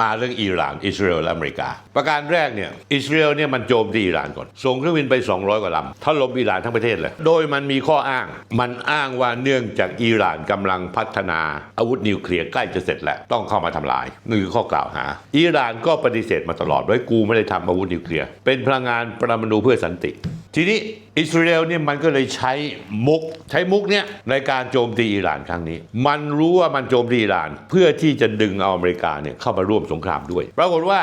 มาเรื่องอิหร่าน อิสราเอลและอเมริกา ประการแรกเนี่ยอิสราเอลเนี่ยมันโจมตีอิหร่านก่อนส่งเครื่องบินไป 200 กว่าลำถล่มอิหร่านทั้งประเทศเลย โดยมันมีข้ออ้าง มันอ้างว่าเนื่องจากอิหร่านกำลังพัฒนาอาวุธนิวเคลียร์ใกล้จะเสร็จแล้วต้องเข้ามาทำลายนี่คือข้อกล่าวหา อิหร่านก็ปฏิเสธมาตลอดว่ากูไม่ได้ทำอาวุธนิวเคลียร์เป็นพลังงานปรมาณูเพื่อสันติ ทีนี้อิสราเอลเนี่ยมันก็เลยใช้มุก ใช้มุกเนี่ยในการโจมตีอิหร่านครั้งนี้ มันรู้ว่ามันโจมตีอิหร่าน เพื่อที่จะดึงเอาอเมริกาเนี่ยเข้ามาร่วมสงครามด้วย ปรากฏว่า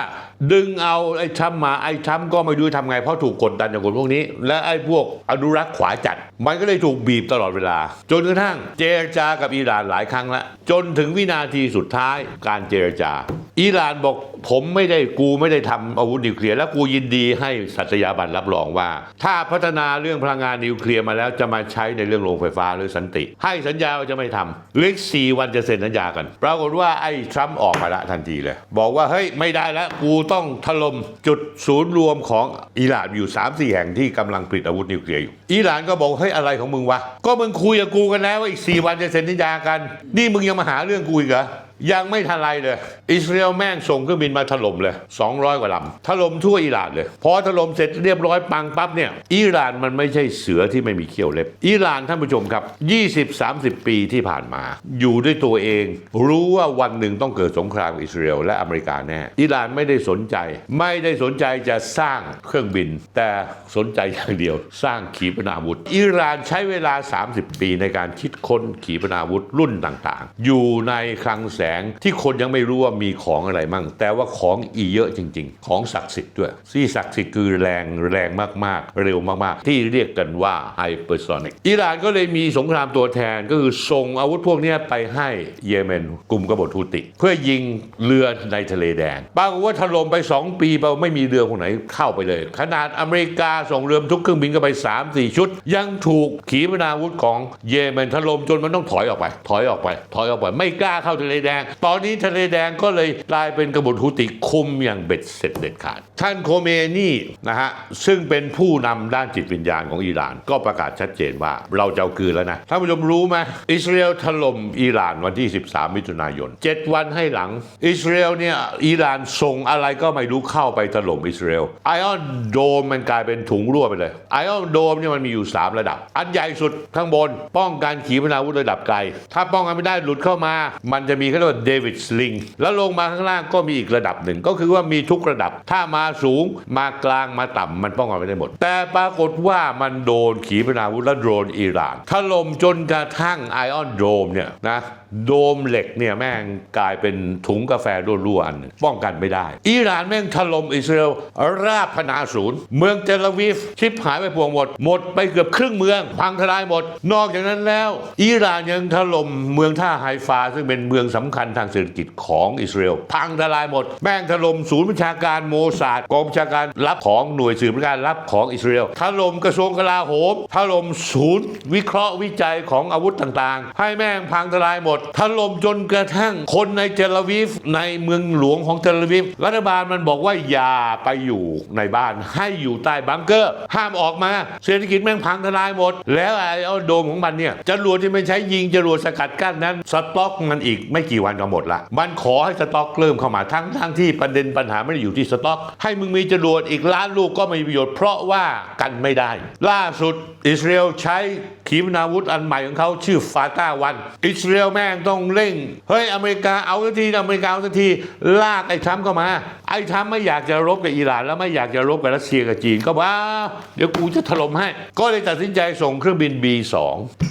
ดึงเอาไอ้ทรัมมาไอ้ทรัมก็ไม่รู้ทำไงเพราะถูกกดดันจากคนพวกนี้ และไอ้พวกอนุรักษ์ขวาจัด มันก็เลยถูกบีบตลอดเวลา จนกระทั่งเจรจากับอิหร่านหลายครั้งแล้วจนถึงวินาทีสุดท้ายการเจรจา อิหร่านบอกผมไม่ได้กูไม่ได้ทำอาวุธนิวเคลียร์และกูยินดีให้สัตยาบันรับรองว่า ถ้าพัฒนาเรื่องพลังงานนิวเคลียร์มาแล้วจะมาใช้ในเรื่องโรงไฟฟ้าหรือสันติ ให้สัญญาว่าจะไม่ทำเหล็กสี่วันจะเซ็นสัญญากัน ปรากฏว่าไอ้ทรัมป์ออกมาละทันทีเลย บอกว่าเฮ้ยไม่ได้แล้วกูต้องถล่มจุดศูนย์รวมของอิหร่านอยู่3ามสี่แห่งที่กำลังผลิตอาวุธนิวเคลียร์อยู่อิหร่านก็บอกเฮ้ยอะไรของมึงวะก็มึงคุยกับกูกันแล้วว่าอีกสี่วันจะเซ็นสัญญากัน นี่มึงยังมาหาเรื่องกูอีกเหรอยังไม่ทันไรเลย อิสราเอลแม่งส่งเครื่องบินมาถล่มเลย 200 กว่าลำถล่มทั่วอิหร่านเลย พอถล่มเสร็จเรียบร้อยปังปั๊บเนี่ยอิหร่านมันไม่ใช่เสือที่ไม่มีเขี้ยวเล็บอิหร่านท่านผู้ชมครับ 20-30 ปีที่ผ่านมา อยู่ด้วยตัวเอง รู้ว่าวันหนึ่งต้องเกิดสงครามอิสราเอลและอเมริกาแน่อิหร่านไม่ได้สนใจ ไม่ได้สนใจจะสร้างเครื่องบิน แต่สนใจอย่างเดียว สร้างขีปนาวุธอิหร่านใช้เวลา 30 ปีในการคิดค้นขีปนาวุธรุ่นต่างๆ อยู่ในคลังแสงที่คนยังไม่รู้ว่ามีของอะไรมั่ง แต่ว่าของอีเยอะจริง ๆ ของศักดิ์สิทธิ์ด้วยที่ศักดิ์สิทธิ์คือแรงแรงมากๆ เร็วมากๆ ที่เรียกกันว่าไฮเปอร์โซนิกอิหร่านก็เลยมีสงครามตัวแทนก็คือส่งอาวุธพวกนี้ไปให้เยเมนกลุ่มกบฏฮูติ เพื่อยิงเรือในทะเลแดงปรากฏว่าถล่มไป 2 ปีไปไม่มีเรือคนไหนเข้าไปเลย ขนาดอเมริกาส่งเรือทุกเครื่องบินก็ไป 3-4 ชุด ยังถูกขีปนาวุธของเยเมนถล่มจนมันต้องถอยออกไป ถอยออกไป ถอยออกไป ไม่กล้าเข้าทะเลแดงตอนนี้ทะเลแดงก็เลยกลายเป็นกบฏฮูติคุมอย่างเบ็ดเสร็จเด็ดขาด ท่านโคเมนี่นะฮะซึ่งเป็นผู้นำด้านจิตวิญญาณของอิหร่าน ก็ประกาศชัดเจนว่าเราจะเอาคืนแล้วนะท่านผู้ชมรู้ไหมอิสราเอลถล่มอิหร่านวันที่ 13 มิถุนายน 7 วันให้หลัง อิสราเอลเนี่ยอิหร่านส่งอะไรก็ไม่รู้เข้าไปถล่มอิสราเอลไอออนโดมมันกลายเป็นถุงรั่วไปเลยไอออนโดมเนี่ยมันมีอยู่ 3 ระดับ อันใหญ่สุดข้างบน ป้องกันขีปนาวุธระดับไกล ถ้าป้องกันไม่ได้หลุดเข้ามา มันจะมีเขารียกว่าเดวิดสลิงแล้วลงมาข้างล่างก็มีอีกระดับหนึ่งก็คือว่ามีทุกระดับ ถ้ามาสูงมากลางมาต่ำมันป้องกันไม่ได้หมด แต่ปรากฏว่ามันโดนขีปนาวุธและโดรนอิหร่านถล่มจนกระทั่งไอออนโดมเนี่ยนะ โดมเหล็กเนี่ยแม่งกลายเป็นถุงกาแฟรั่วๆอันหนึ่งป้องกันไม่ได้ อิหร่านแม่งถล่มอิสราเอลราบพนาศูนย์ เมืองเทลอาวีฟชิบหายไปพวงหมด หมดไปเกือบครึ่งเมือง พังทลายหมด นอกจากนั้นแล้ว อิหร่านยังถล่มเมืองท่าไฮฟา ซึ่งเป็นเมืองสำคัญทางเศรษฐกิจของอิสราเอลพังทลายหมด แม่งถล่มศูนย์ประชาการโมซาดกองประชาการรับของหน่วยสืบราชการรับของอิสราเอลถล่มกระทรวงกลาโหมถล่มศูนย์ วิเคราะห์วิจัยของอาวุธต่างๆ ให้แม่งพังทลายหมดถล่มจนกระทั่งคนในเทลวีฟในเมืองหลวงของเทลวีฟรัฐบาลมันบอกว่าอย่าไปอยู่ในบ้านให้อยู่ใต้บังเกอร์ ห้ามออกมาเศรษฐกิจแม่งพังทลายหมด แล้วไอ้อโดมของมันเนี่ยจรวดที่มันใช้ยิงจรวดสกัดกั้นนั้นสต็อกมันอีกไม่กี่วันก็หมดละมันขอให้สต็อกเริ่มเข้ามาทั้งทั้งที่ประเด็นปัญหาไม่ได้อยู่ที่สต็อก ให้มึงมีจรวดอีกล้านลูกก็ไม่มีประโยชน์เพราะว่ากันไม่ได้ ล่าสุดอิสราเอลใช้ขีปนาวุธอันใหม่ของเขาชื่อฟาตาวัน อิสราเอลแม่งต้องเร่ง เฮ้ยอเมริกาเอาสักทีอเมริกาเอาสักทีลากไอ้ทรัมป์เข้ามา ไอ้ทรัมป์ไม่อยากจะรบกับอิหร่าน แล้วไม่อยากจะรบกับรัสเซียกับจีนก็ว่าเดี๋ยวกูจะถล่มให้ ก็เลยตัดสินใจส่งเครื่องบิน B2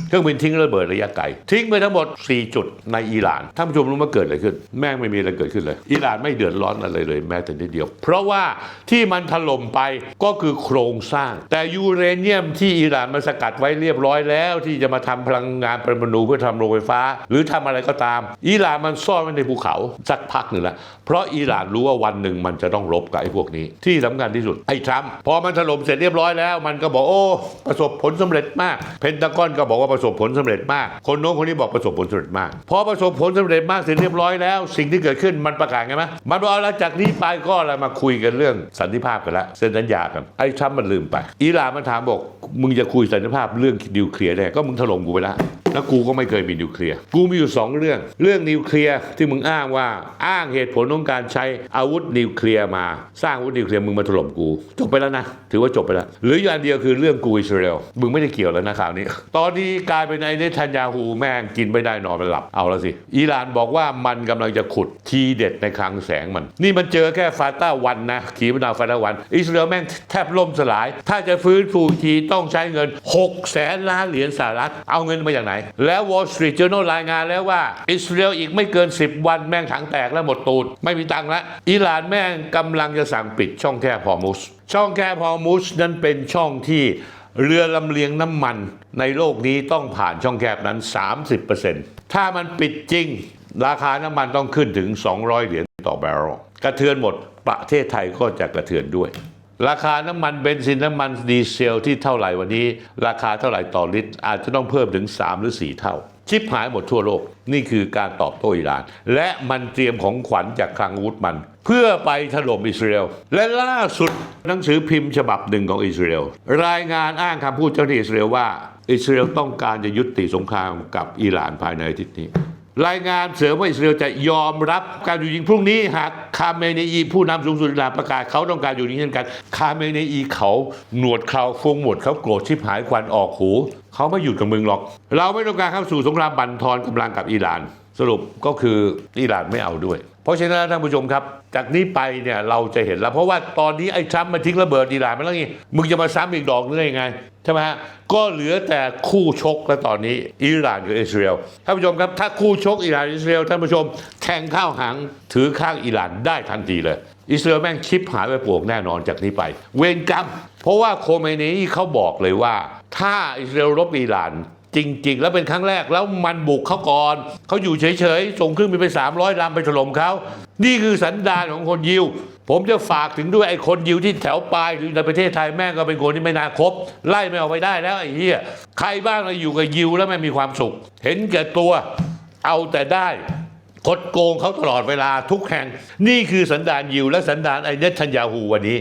เครื่องบินทิ้งระเบิดระยะไกลทิ้งไปทั้งหมด 4 จุดในอิหร่านท่านผู้ชมรู้ว่าเกิดอะไรขึ้น แม่งไม่มีอะไรเกิดขึ้นเลย อิหร่านไม่เดือดร้อนอะไรเลยแม้แต่นิดเดียว เพราะว่าที่มันถล่มไปก็คือโครงสร้าง แต่ยูเรเนียมที่อิหร่านมันสกัดไว้เรียบร้อยแล้ว ที่จะมาทำพลังงานปรมาณูเพื่อทำโรงไฟฟ้า หรือทำอะไรก็ตาม อิหร่านมันซ่อนไว้ในภูเขาสักพักหนึ่งแล้วเพราะอิหร่านรู้ว่าวันหนึ่งมันจะต้องรบกับไอ้พวกนี้ ที่สำคัญที่สุดไอ้ทรัมป์พอมันถล่มเสร็จเรียบร้อยแล้ว มันก็บอกโอ้ประสบผลสำเร็จมาก เพนตากอนก็บอกว่าประสบผลสำเร็จมาก คนโน้นคนนี้บอกประสบผลสำเร็จมาก พอประสบผลสำเร็จมากเสร็จเรียบร้อยแล้ว สิ่งที่เกิดขึ้นมันประกาศไงไหมมันบอกเอาละจากนี้ไปก็อะไรมาคุยกันเรื่องสันติภาพกันแล้วเซ็นสัญญากันไอ้ทรัมป์มันลืมไปอิหร่านมันถามบอกมึงจะคุยสันติภาพเรื่องนิวเคลียร์ได้ก็มึงถล่มกูไปแล้ว แล้วกูก็ไม่เคยมีนิวเคลียร์ กูมีอยู่สองเรื่อง เรื่องนิวเคลียร์ที่มึงอ้างว่าอ้างเหตุผลของการใช้อาวุธนิวเคลียร์มา สร้างอาวุธนิวเคลียร์มึงมาถล่มกู จบไปแล้วนะ ถือว่าจบไปแล้ว หรืออย่างเดียวคือเรื่องกูอิสราเอลมึงไม่ได้เกี่ยวแล้วนะข่าวนี้ ตอนนี้กลายเป็นไอ้เนทันยาฮูแม่งกินไม่ได้นอนไม่หลับเอาละสิ อิหร่านบอกว่ามันกำลังจะขุดทีเด็ดในคลังแสงมัน นี่มันเจอแค่ฟาต้าวันนะขีปนาวุธฟาต้าวัน อิสราเอลแม่งแทบล่มสลาย ถ้าจะฟื้นฟูทีต้องใช้เงิน6แสนล้านเหรียญสหรัฐเอาเงินมาจากไหนแล้ว Wall Street Journal รายงานแล้วว่า อิสราเอลอีกไม่เกิน 10 วันแม่งถังแตกแล้วหมดตูด ไม่มีตังค์ล้วอิหร่านแม่งกำลังจะสั่งปิดช่องแคบฮอร์มุสช่องแคบฮอร์มุสนั้นเป็นช่องที่เรือลำเลียงน้ำมันในโลกนี้ต้องผ่านช่องแคบนั้น 30%ถ้ามันปิดจริง ราคาน้ำมันต้องขึ้นถึง 200 เหรียญต่อบาร์เรลกระเทือนหมดประเทศไทยก็จะกระเทือนด้วย ราคาน้ำมันเบนซินน้ำมันดีเซลที่เท่าไหร่วันนี้ ราคาเท่าไหร่ต่อลิตร อาจจะต้องเพิ่มถึง 3 หรือ 4 เท่า ชิปหายหมดทั่วโลก นี่คือการตอบโต้อิหร่าน และมันเตรียมของขวัญจากคลังอาวุธมัน เพื่อไปถล่มอิสราเอลและล่าสุดหนังสือพิมพ์ฉบับหนึ่งของอิสราเอลรายงานอ้างคำพูดเจ้าหน้าที่อิสราเอลว่า อิสราเอลต้องการจะยุติสงครามกับอิหร่านภายในอาทิตย์นี้ รายงานเสริมว่าอิสราเอลจะยอมรับการอยู่ยิงพรุ่งนี้หากคาเมเนอีผู้นำสูงสุดอิหร่านประกาศเขาต้องการอยู่ยิงเช่นกัน คาเมเนอีเขาหนวดเขาฟงหมดเขาโกรธชิบหายควันออกหูเขาไม่หยุดกับมึงหรอก เราไม่ต้องการเข้าสู่สงครามบั่นทอนกำลังกับอิหร่าน สรุปก็คืออิหร่านไม่เอาด้วย เพราะฉะนั้นท่านผู้ชมครับ จากนี้ไปเนี่ยเราจะเห็นแล้ว เพราะว่าตอนนี้ไอ้ทรัมป์มาทิ้งระเบิดอิหร่านไปแล้วไงมึงจะมาซ้ำอีกดอกนึงได้ยังไงใช่ไหมฮะก็เหลือแต่คู่ชกแล้วตอนนี้อิหร่านกับอิสราเอลท่านผู้ชมครับถ้าคู่ชกอิหร่านอิสราเอลท่านผู้ชมแทงข้าวหางถือข้างอิหร่านได้ทันทีเลย อิสราเอลแม่งชิปหายไปปวกแน่นอนจากนี้ไป เวรกรรมเพราะว่าโคเมนีเขาบอกเลยว่า ถ้าอิสราเอลรบอิหร่าน จริง ๆ แล้วเป็นครั้งแรกแล้วมันบุกเขาก่อนเขาอยู่เฉยๆส่งเครื่องบินไป 300ลำไปถล่มเขานี่คือสันดานของคนยิว ผมจะฝากถึงด้วยไอ้คนยิวที่แถวปลายหรือในประเทศไทยแม่งก็เป็นคนที่ไม่น่าคบไล่ไม่ออกไปได้แล้วไอ้เหี้ยใครบ้างเราอยู่กับยิวแล้วไม่มีความสุข เห็นแก่ตัวเอาแต่ได้คดโกงเขาตลอดเวลาทุกแห่ง นี่คือสันดานยิวและสันดานไอ้เนทันยาฮูวันนี้